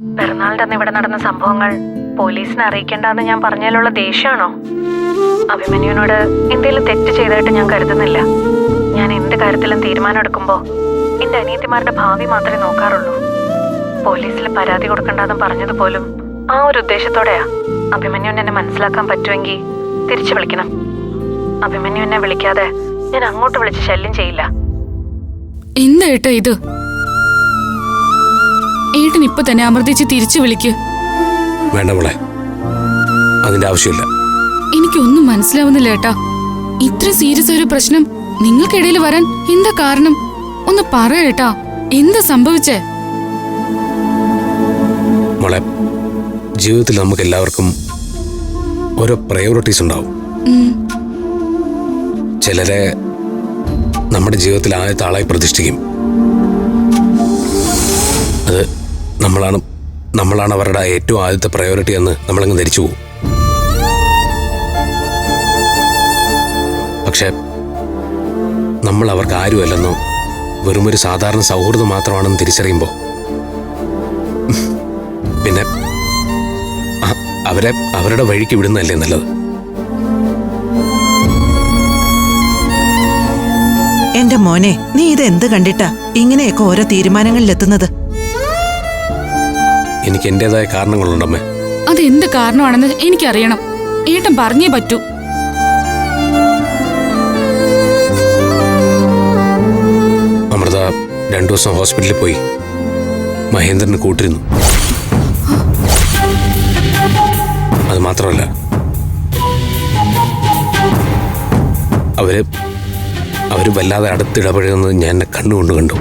പിറന്നാളിന്റെ അന്ന് ഇവിടെ നടന്ന സംഭവങ്ങൾ പോലീസിനെ അറിയിക്കേണ്ടെന്ന് ഞാൻ പറഞ്ഞതിലുള്ള ദേഷ്യമാണോ? അഭിമന്യുവിനോട് എന്തെങ്കിലും തെറ്റ് ചെയ്തതായിട്ട് ഞാൻ കരുതുന്നില്ല. ഞാൻ എന്ത് കാര്യത്തിലും തീരുമാനം എടുക്കുമ്പോ എന്റെ അനിയത്തിമാരുടെ ഭാവി മാത്രമേ നോക്കാറുള്ളൂ. പോലീസിൽ പരാതി കൊടുക്കണ്ടെന്ന് പറഞ്ഞതുപോലും ആ ഒരു ഉദ്ദേശത്തോടെയാ അഭിമന്യുവിനെ എന്നെ മനസ്സിലാക്കാൻ പറ്റുമെങ്കിൽ തിരിച്ചു വിളിക്കണം. അഭിമന്യു എന്നെ വിളിക്കാതെ ഞാൻ അങ്ങോട്ട് വിളിച്ച് ശല്യം ചെയ്യില്ല. എന്തായിട്ടോ ഇത്? ഏട്ടൻ ഇപ്പൊ തന്നെ അമൃതേച്ചി തിരിച്ചു വിളിക്ക്. വേണ്ട മോളെ. അതിന്റെ ആവശ്യമില്ല. എനിക്കൊന്നും മനസ്സിലാവുന്നില്ല ഏട്ടാ. ഇത്ര സീരിയസ് ഒരു പ്രശ്നം നിങ്ങൾക്കിടയിൽ വരാൻ എന്താ കാരണം? ഒന്ന് പറ ഏട്ടാ എന്താ സംഭവിച്ചേ? മോളെ ജീവിതത്തിൽ നമുക്ക് എല്ലാവർക്കും ഓരോ പ്രയോറിറ്റീസ് ഉണ്ടാവും. ചിലരെ നമ്മുടെ ജീവിതത്തിൽ ആദ്യത്തെ ആളായി പ്രതിഷ്ഠിക്കും. അത് നമ്മളാണ് നമ്മളാണ് അവരുടെ ഏറ്റവും ആദ്യത്തെ പ്രയോറിറ്റി എന്ന് നമ്മളങ്ങ് ധരിച്ചു പോകും. പക്ഷെ നമ്മൾ അവർക്ക് ആരുമല്ലെന്നോ വെറും ഒരു സാധാരണ സൗഹൃദം മാത്രമാണെന്ന് തിരിച്ചറിയുമ്പോൾ പിന്നെ അവരെ അവരുടെ വഴിക്ക് വിടുന്നതല്ലേ നല്ലത്? എന്റെ മോനെ നീ ഇത് എന്ത് കണ്ടിട്ടാ? ഇങ്ങനെയൊക്കെ ഓരോ തീരുമാനങ്ങളിലെത്തുന്നത്? എനിക്ക് എന്റേതായ കാരണങ്ങളുണ്ടമ്മേ. അത് എന്ത് കാരണമാണെന്ന് എനിക്കറിയണം. ഏട്ടൻ പറഞ്ഞേ പറ്റൂ. അമൃത രണ്ടു ദിവസം ഹോസ്പിറ്റലിൽ പോയി. മഹേന്ദ്രന് കൂട്ടിരുന്നു. അത് മാത്രമല്ല അവർ അവർ വല്ലാതെ അടുത്തിടപഴകുന്നത് ഞാൻ എന്നെ കണ്ണുകൊണ്ട് കണ്ടു.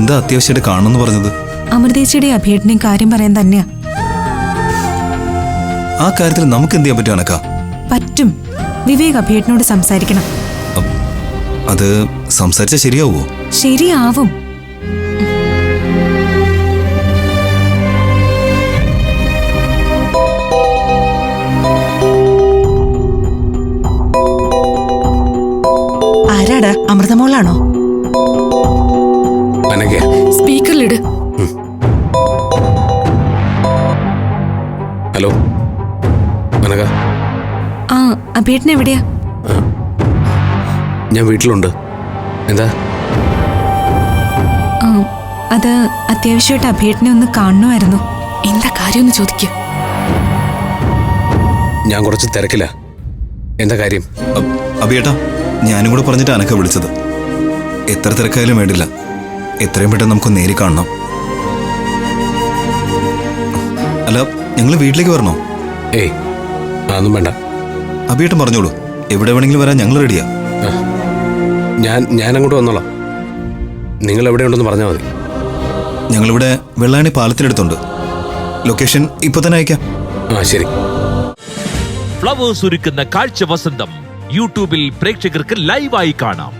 എന്താ അത്യാവശ്യമായിട്ട് കാണുമെന്ന് പറഞ്ഞത്? അമൃതേച്ചിയുടെ അഭേട്ടനെയും കാര്യം പറയാൻ തന്നെയാ. ആ കാര്യത്തിൽ നമുക്ക് എന്ത് ചെയ്യാൻ പറ്റും അനക്ക? പറ്റും. വിവേക് അഭേട്ടനോട് സംസാരിക്കണം. അത് സംസാരിച്ചാൽ ശരിയാവുമോ ശരിയാവും. ആരാടാ? അമൃതമോളാണോ? സ്പീക്കറിലിട്. ഹലോ? അനക ആ അഭേട്ടൻ എവിടെയാ? ഞാൻ വീട്ടിലുണ്ട്. എന്താ? ആ, അത് അത്യാവശ്യമായിട്ട് അഭേട്ടനെ ഒന്ന് കാണണമായിരുന്നു. എന്താ കാര്യം ഒന്ന് ചോദിക്കൂ. ഞാൻ കുറച്ച് തിരക്കില്ല എന്താ കാര്യം? അഭിയേട്ടാ അബിയേട്ടാ ഞാനും കൂടെ പറഞ്ഞിട്ട് അനക്ക വിളിച്ചത്. എത്ര തിരക്കായാലും വേണ്ടില്ല. എത്രയും പെട്ടെന്ന് നമുക്ക് നേരി കാണണം. അല്ല ഞങ്ങൾ വീട്ടിലേക്ക് വരണോ? ഏയ് അതൊന്നും വേണ്ട. അബിയേട്ടൻ പറഞ്ഞോളൂ എവിടെ വേണമെങ്കിലും വരാൻ ഞങ്ങൾ റെഡിയാ ഞാൻ ഞാൻ അങ്ങോട്ട് വന്നോളാം. നിങ്ങൾ എവിടെ ഉണ്ടെന്ന് പറഞ്ഞാൽ മതി. ഞങ്ങളിവിടെ വെള്ളാണി പാലത്തിനടുത്തുണ്ട്. ലൊക്കേഷൻ ഇപ്പൊ തന്നെ അയക്കാം. ആ ശരി. ഫ്ലവേഴ്സ് ഒരുക്കുന്ന കാഴ്ച വസന്തം യൂട്യൂബിൽ പ്രേക്ഷകർക്ക് ലൈവായി കാണാം.